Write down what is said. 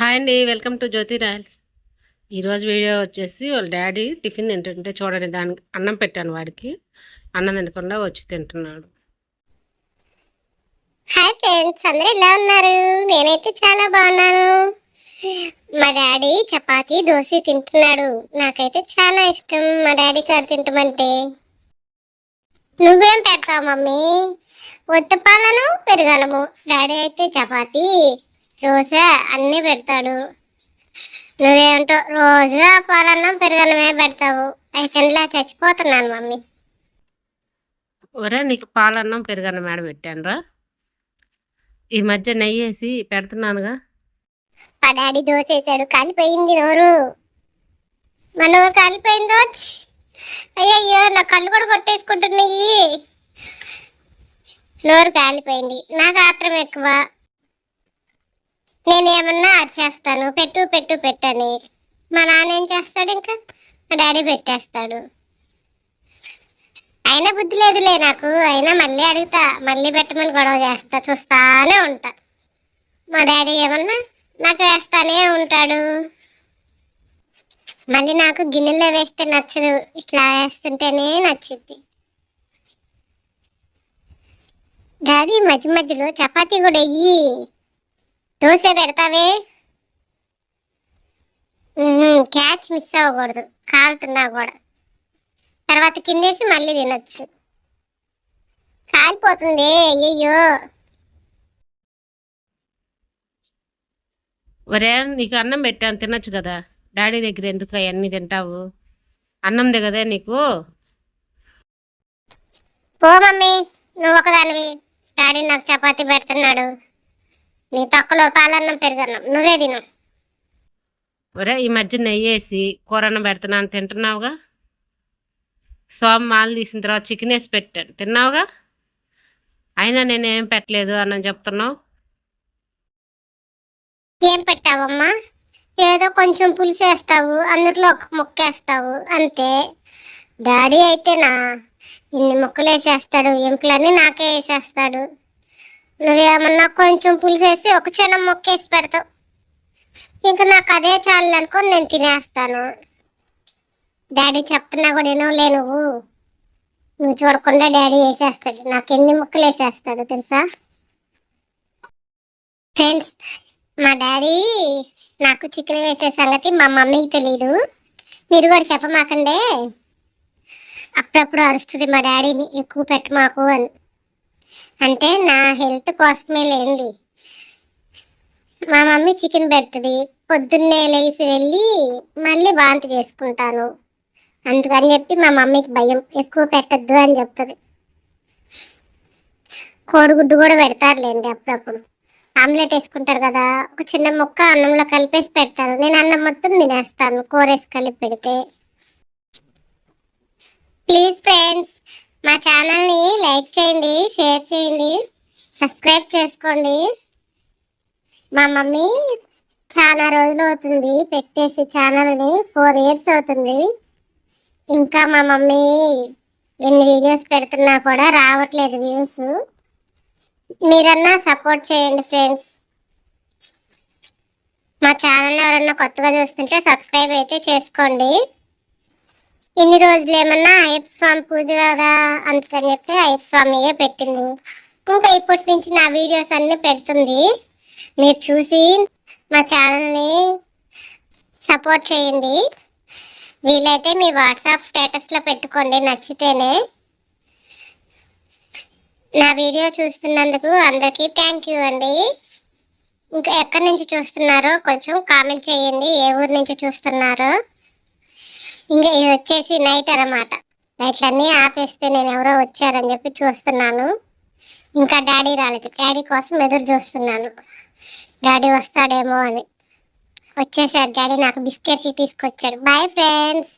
Hi అండి welcome to Jyothi Royals ఈరోజు video వచ్చేసి వాళ్ళ డాడీ టిఫిన్ తింటుంటే చూడండి దానికి అన్నం పెట్టాను వాడికి. అన్నం తినకుండా వచ్చి తింటున్నాడు. హాయ్ ఫ్రెండ్స్ అందరూ ఎలా ఉన్నారు? నేనైతే చాలా బాగున్నాను. మా డాడీ చపాతి దోశ తింటున్నాడు. నాకైతే చాలా ఇష్టం మా డాడీ కారు తింటమంటే. నువ్వేం పెడతావు మమ్మీ? ఉత్తపాలను పెరగలము డాడీ అయితే చపాతీ దోశ అన్నీ పెడతాడు. నువ్వేంటో రోజు ఆ పాలన్నం పెరగనమే పెడతావు. అయితే చచ్చిపోతున్నాను మమ్మీ. ఒరే నీకు పాలన్నం పెరుగన్న మేడ పెట్టానురా? ఈ మధ్య నెయ్యి వేసి పెడుతున్నానుగా. మా డాడీ దోశ వేసాడు. కాలిపోయింది నోరు. మా నోరు కాలిపోయిందో? అయ్యయ్యో నా కళ్ళు కూడా కొట్టేసుకుంటున్నాయి. నోరు కాలిపోయింది. నాకు ఆత్రం ఎక్కువ. నేను ఏమన్నా అరిచేస్తాను పెట్టు పెట్టు పెట్టని. మా నాన్న ఏం చేస్తాడు ఇంకా? మా డాడీ పెట్టేస్తాడు. అయినా బుద్ధి లేదులే నాకు. అయినా మళ్ళీ అడుగుతా. మళ్ళీ పెట్టమని గొడవ చేస్తా. చూస్తానే ఉంటా. మా డాడీ ఏమన్నా? నాకు వేస్తానే ఉంటాడు. మళ్ళీ నాకు గిన్నెలో వేస్తే నచ్చదు. ఇట్లా వేస్తుంటేనే నచ్చింది డాడీ మధ్య మధ్యలో చపాతీ కూడా వెయ్యి దోశ పెడతావే? క్యాచ్ మిస్ అవ్వకూడదు. కాలుతున్నా కూడా. తర్వాత కిందేసి మళ్ళీ తినొచ్చు. కాలిపోతుంది అయ్యయ్యో. ఒరే నీకు అన్నం పెట్టాను తినొచ్చు కదా. డాడీ దగ్గర ఎందుకు అవన్నీ తింటావు? అన్నం దిగదే నీకు? పో మమ్మీ నువ్వు ఒకదానివి. డాడీ నాకు చపాతీ పెడుతున్నాడు. నీ తక్కువలో పాలన్నం పెరుగన్నం. నువ్వే తిను. ఒరే ఈ మధ్య నెయ్యి వేసి కూరన్నం పెడుతున్నాను తింటున్నావుగా? సోమ మాలు తీసిన తర్వాత చికెన్ వేసి పెట్టాను తిన్నావుగా? అయినా నేనేం పెట్టలేదు అని చెప్తున్నావు. ఏం పెట్టావమ్మా? ఏదో కొంచెం పులుసు వేస్తావు అందులో ఒక ముక్క వేస్తావు అంతే. డాడీ అయితేనా? ఇన్ని ముక్కలు వేసేస్తాడు ఎంపులన్నీ నాకే వేసేస్తాడు. నువ్వేమన్నా కొంచెం పులిసేసి ఒక చిన్న మొక్కేసి వేసి పెడతావు. ఇంకా నాకు అదే చాలు అనుకొని నేను తినేస్తాను. డాడీ చెప్తున్నా కూడా వినవులే నువ్వు. నువ్వు చూడకుండా డాడీ వేసేస్తాడు. నాకు ఎన్ని ముక్కలు వేసేస్తాడు తెలుసా? ఫ్రెండ్స్ మా డాడీ నాకు చికెన్ వేసే సంగతి మా మమ్మీకి తెలియదు మీరు కూడా చెప్పమాకండే. అప్పుడప్పుడు అరుస్తుంది మా డాడీని ఎక్కువ పెట్టమాకు అని. అంటే నా హెల్త్ కోసమే లేండి. మా మమ్మీ చికెన్ పెడుతుంది. పొద్దున్నే లేచి వెళ్ళి మళ్ళీ వాంతి చేసుకుంటాను. అందుకని చెప్పి మా మమ్మీకి భయం. ఎక్కువ పెట్టద్దు అని చెప్తుంది. కోడిగుడ్డు కూడా పెడతారులేండి అప్పుడప్పుడు. ఆమ్లెట్ వేసుకుంటారు కదా ఒక చిన్న ముక్క అన్నంలో కలిపేసి పెడతారు. నేను అన్నం మొత్తం తినేస్తాను. కూర వేసి కలిపి పెడితే. ప్లీజ్ ఫ్రెండ్స్ మా ఛానల్ని లైక్ చేయండి షేర్ చేయండి సబ్స్క్రైబ్ చేసుకోండి. మా మమ్మీ చాలా రోజులు అవుతుంది పెట్టేసి ఛానల్ని ఫోర్ ఇయర్స్ అవుతుంది. ఇంకా మా మమ్మీ ఎన్ని వీడియోస్ పెడుతున్నా కూడా రావట్లేదు వ్యూస్. మీరన్నా సపోర్ట్ చేయండి ఫ్రెండ్స్. మా ఛానల్ ఎవరన్నా కొత్తగా చూస్తుంటే సబ్స్క్రైబ్ అయితే చేసుకోండి. ఇన్ని రోజులు ఏమన్నా అయ్యప్ప స్వామి పూజ కదా అందుకని చెప్పి అయ్యప్ప స్వామియే పెట్టింది. ఇంకా ఇప్పటి నుంచి నా వీడియోస్ అన్నీ పెడుతుంది. మీరు చూసి మా ఛానల్ని సపోర్ట్ చేయండి. వీలైతే మీ వాట్సాప్ స్టేటస్లో పెట్టుకోండి నచ్చితేనే. నా వీడియో చూస్తున్నందుకు అందరికీ థ్యాంక్ యూ అండి. ఇంకా ఎక్కడి నుంచి చూస్తున్నారో కొంచెం కామెంట్ చేయండి ఏ ఊరు నుంచి చూస్తున్నారో. ఇంకా ఇది వచ్చేసి నైట్ అన్నమాట. లైట్లన్నీ ఆపేస్తే నేను ఎవరో వచ్చారని చెప్పి చూస్తున్నాను. ఇంకా డాడీ రాలేదు. డాడీ కోసం ఎదురు చూస్తున్నాను. డాడీ వస్తాడేమో అని. వచ్చేసాడు. డాడీ నాకు బిస్కెట్లు తీసుకొచ్చాడు. Bye friends